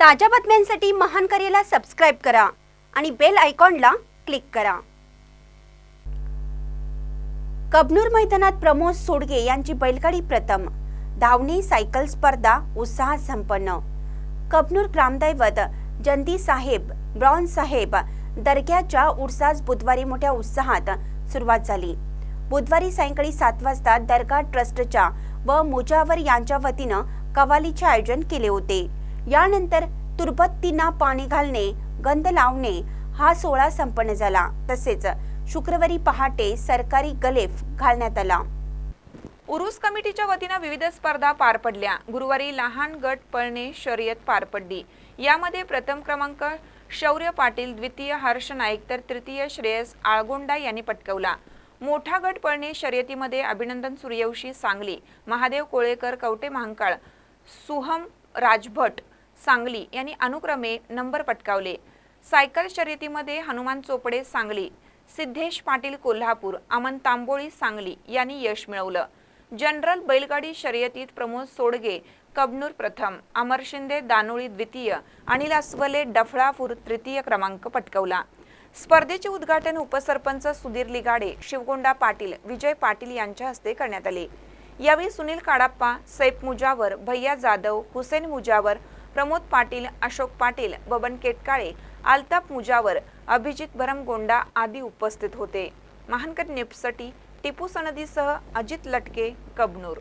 ताज्या बातम्यांसाठी महान करेला सबस्क्राईब करा आणि बेल आयकॉनला क्लिक करा. कबनूर मैदानात प्रमोद सोडगे यांची बैलगाडी प्रथम. धावणी सायकल स्पर्धा उत्साहात संपन्न. कबनूर ग्रामदैवत जंदी साहेब ब्रॉन साहेब दर्ग्याच्या उर्सास बुधवारी मोठ्या उत्साहात सुरुवात झाली. बुधवारी सायंकाळी सात वाजता दर्गा ट्रस्टच्या व मुजावर यांच्या वतीनं कवालीचे आयोजन केले होते. यानंतर तुरबत्तींना पाणी घालणे गंध लावणे हा सोहळा संपन्न झाला. तसेच शुक्रवारी पहाटे सरकारी गलेफ घालण्यात आला. उरूस कमिटीच्या वतीनं विविध स्पर्धा पार पडल्या. गुरुवारी लहान गट पळणे शर्यत पार पडली. यामध्ये प्रथम क्रमांक शौर्य पाटील द्वितीय हर्ष नाईक तर तृतीय श्रेयस आळगोंडा यांनी पटकवला. मोठा गट पळणे शर्यतीमध्ये अभिनंदन सूर्यवंशी सांगली महादेव कोळेकर कवटे महांकाळ सुहम राजभट सांगली यांनी अनुक्रमे नंबर पटकावले. सायकल शर्यतीमध्ये हनुमान चोपडे सांगली सिद्धेश पाटील कोल्हापूर अमन तांबोळी सांगली यांनी यश मिळवलं. जनरल बैलगाडी शर्यतीत प्रमोद सोडगे कबनूर प्रथम अमर शिंदे दानोळी द्वितीय अनिल अस्वले डफळापूर तृतीय क्रमांक पटकवला. स्पर्धेचे उद्घाटन उपसरपंच सुधीर लिगाडे शिवगोंडा पाटील विजय पाटील यांच्या हस्ते करण्यात आले. यावेळी सुनील काडाप्पा सैफ मुजावर भैया जाधव हुसेन मुजावर प्रमोद पाटील अशोक पाटील बबन केटकाळे आलताप मुजावर अभिजित भरमगोंडा आदी उपस्थित होते. महानकर नेपसाठी टिपू सनदीसह अजित लटके कबनूर.